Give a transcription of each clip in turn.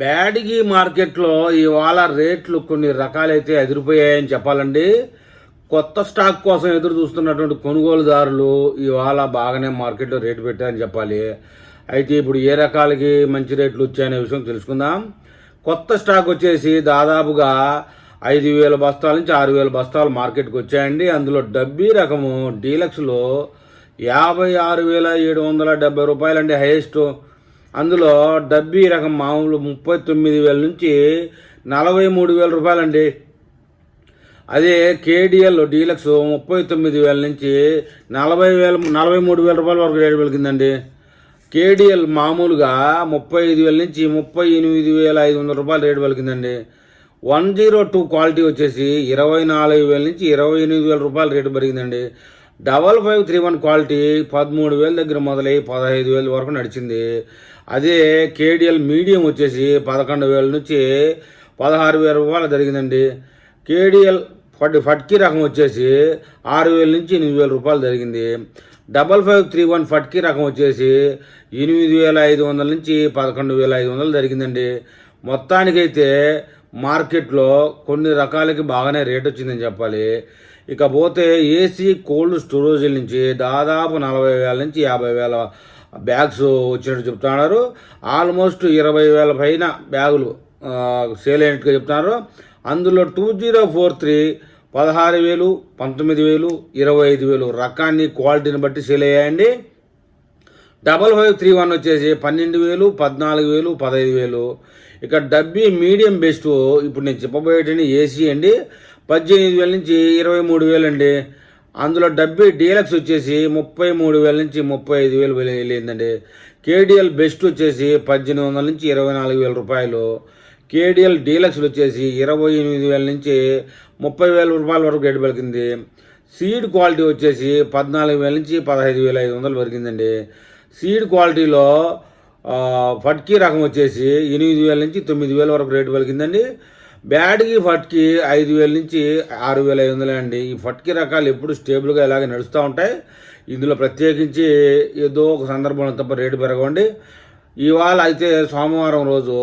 బ్యాడిగి మార్కెట్లో ఇవాళ రేట్లు కొన్ని రకాలైతే ఎదిరిపోయాయని చెప్పాలండి. కొత్త స్టాక్ కోసం ఎదురు చూస్తున్నటువంటి కొనుగోలుదారులు ఇవాళ బాగానే మార్కెట్లో రేటు పెట్టారని చెప్పాలి. అయితే ఇప్పుడు ఏ రకాలకి మంచి రేట్లు వచ్చాయనే విషయం తెలుసుకుందాం. కొత్త స్టాక్ వచ్చేసి దాదాపుగా ఐదు వేల బస్తాల నుంచి ఆరు వేల బస్తాలు మార్కెట్కి వచ్చాయండి. అందులో డబ్బీ రకము డీలక్స్లో యాభై ఆరు వేల ఏడు వందల డెబ్బై రూపాయలండి హైయెస్ట్ అందులో డబ్బీ రకం మామూలు ముప్పై తొమ్మిది వేల నుంచి నలభై మూడు వేల రూపాయలండి. అదే కేడిఎల్ డీలక్స్ ముప్పై తొమ్మిది వేల నుంచి నలభై వేల నలభై మూడు వేల రూపాయల వరకు రేటు పెరిగిందండి కేడిఎల్ మామూలుగా ముప్పై ఐదు వేల నుంచి ముప్పై ఎనిమిది వేల ఐదు వందల రూపాయలు రేటు పలికిందండి. వన్ జీరో టూ క్వాలిటీ వచ్చేసి ఇరవై నాలుగు వేల నుంచి ఇరవై ఎనిమిది వేల రూపాయలు రేటు పెరిగిందండి double five three one quality పదమూడు వేల దగ్గర మొదలై పదహైదు వేల వరకు నడిచింది. అదే కేడిఎల్ మీడియం వచ్చేసి పదకొండు వేల నుంచి పదహారు వేల రూపాయలు జరిగిందండి. కేడిఎల్ ఫట్ ఫట్కీ రకం వచ్చేసి ఆరు వేల నుంచి ఎనిమిది వేల రూపాయలు జరిగింది. డబల్ ఫైవ్ త్రీ వన్ ఫట్కీ రకం వచ్చేసి ఎనిమిది వేల ఐదు వందల నుంచి పదకొండు వేల ఐదు వందలు జరిగిందండి. మొత్తానికైతే మార్కెట్లో కొన్ని రకాలకి బాగానే రేట్ వచ్చిందని చెప్పాలి. ఇకపోతే ఏసీ కోల్డ్ స్టోరేజ్ నుంచి దాదాపు నలభై వేల నుంచి యాభై వేల బ్యాగ్స్ వచ్చినట్టు చెప్తున్నారు. ఆల్మోస్ట్ ఇరవై వేల పైన బ్యాగులు సేల్ అయినట్టుగా చెప్తున్నారు. అందులో టూ జీరో ఫోర్ త్రీ పదహారు వేలు పంతొమ్మిది వేలు ఇరవై ఐదు వేలు రకాన్ని క్వాలిటీని బట్టి సేల్ అయ్యాయండి. డబల్ ఫైవ్ త్రీ వన్ వచ్చేసి పన్నెండు వేలు పద్నాలుగు వేలు పదహైదు వేలు. ఇక డబ్బీ మీడియం బెస్ట్ ఇప్పుడు నేను చెప్పబోయేటండి ఏసీ అండి. పద్దెనిమిది వేల నుంచి ఇరవై మూడు వేలు అండి. అందులో డబ్బీ డీలక్స్ వచ్చేసి ముప్పై మూడు వేల నుంచి ముప్పై ఐదు వేలు వెళ్ళిందండి. కేడిఎల్ బెస్ట్ వచ్చేసి పద్దెనిమిది వందల నుంచి ఇరవై నాలుగు వేల రూపాయలు. కేడిఎల్ డీలక్స్లు వచ్చేసి ఇరవై ఎనిమిది వేల నుంచి ముప్పై వేల రూపాయల వరకు గడ్డి పలికింది. సీడ్ క్వాలిటీ వచ్చేసి పద్నాలుగు వేల నుంచి పదహైదు వేల ఐదు వందలు పలికిందండి. సీడ్ క్వాలిటీలో ఆ, ఫట్కీ రకం వచ్చేసి ఎనిమిది వేల నుంచి తొమ్మిది వేల వరకు రేటు పలికిందండి. బ్యాడ్కి ఫట్కి ఐదు వేల నుంచి ఆరు వేల ఐదు వందలే అండి. ఈ ఫట్కి రకాలు ఎప్పుడు స్టేబుల్గా ఇలాగే నడుస్తూ ఉంటాయి. ఇందులో ప్రత్యేకించి ఏదో ఒక సందర్భంలో తప్ప రేటు పెరగండి ఇవాళ అయితే సోమవారం రోజు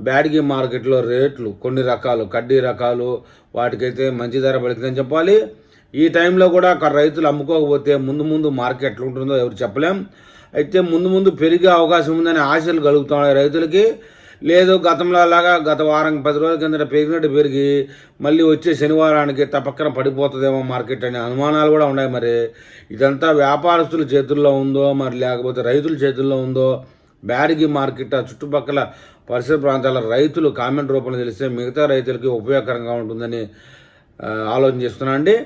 బ్యాడ్గి మార్కెట్లో రేట్లు కొన్ని రకాలు కడ్డీ రకాలు వాటికైతే మంచి ధర పలికిందని చెప్పాలి. ఈ టైంలో కూడా అక్కడ రైతులు అమ్ముకోకపోతే ముందు ముందు మార్కెట్ ఎట్లా ఉంటుందో ఎవరు చెప్పలేం. అయితే ముందు ముందు పెరిగే అవకాశం ఉందని ఆశలు కలుగుతున్నాయి రైతులకి. లేదు గతంలో లాగా గత వారం పది రోజుల కిందట పెరిగినట్టు పెరిగి మళ్ళీ వచ్చే శనివారానికి తప్పక్కన పడిపోతుందేమో మార్కెట్ అనే అనుమానాలు కూడా ఉన్నాయి మరి. ఇదంతా వ్యాపారస్తుల చేతుల్లో ఉందో మరి లేకపోతే రైతుల చేతుల్లో ఉందో బ్యాడిగి మార్కెట్ చుట్టుపక్కల పరిసర ప్రాంతాల రైతులు కామెంట్ రూపంలో తెలిస్తే మిగతా రైతులకి ఉపయోగకరంగా ఉంటుందని ఆలోచన చేస్తున్నా అండి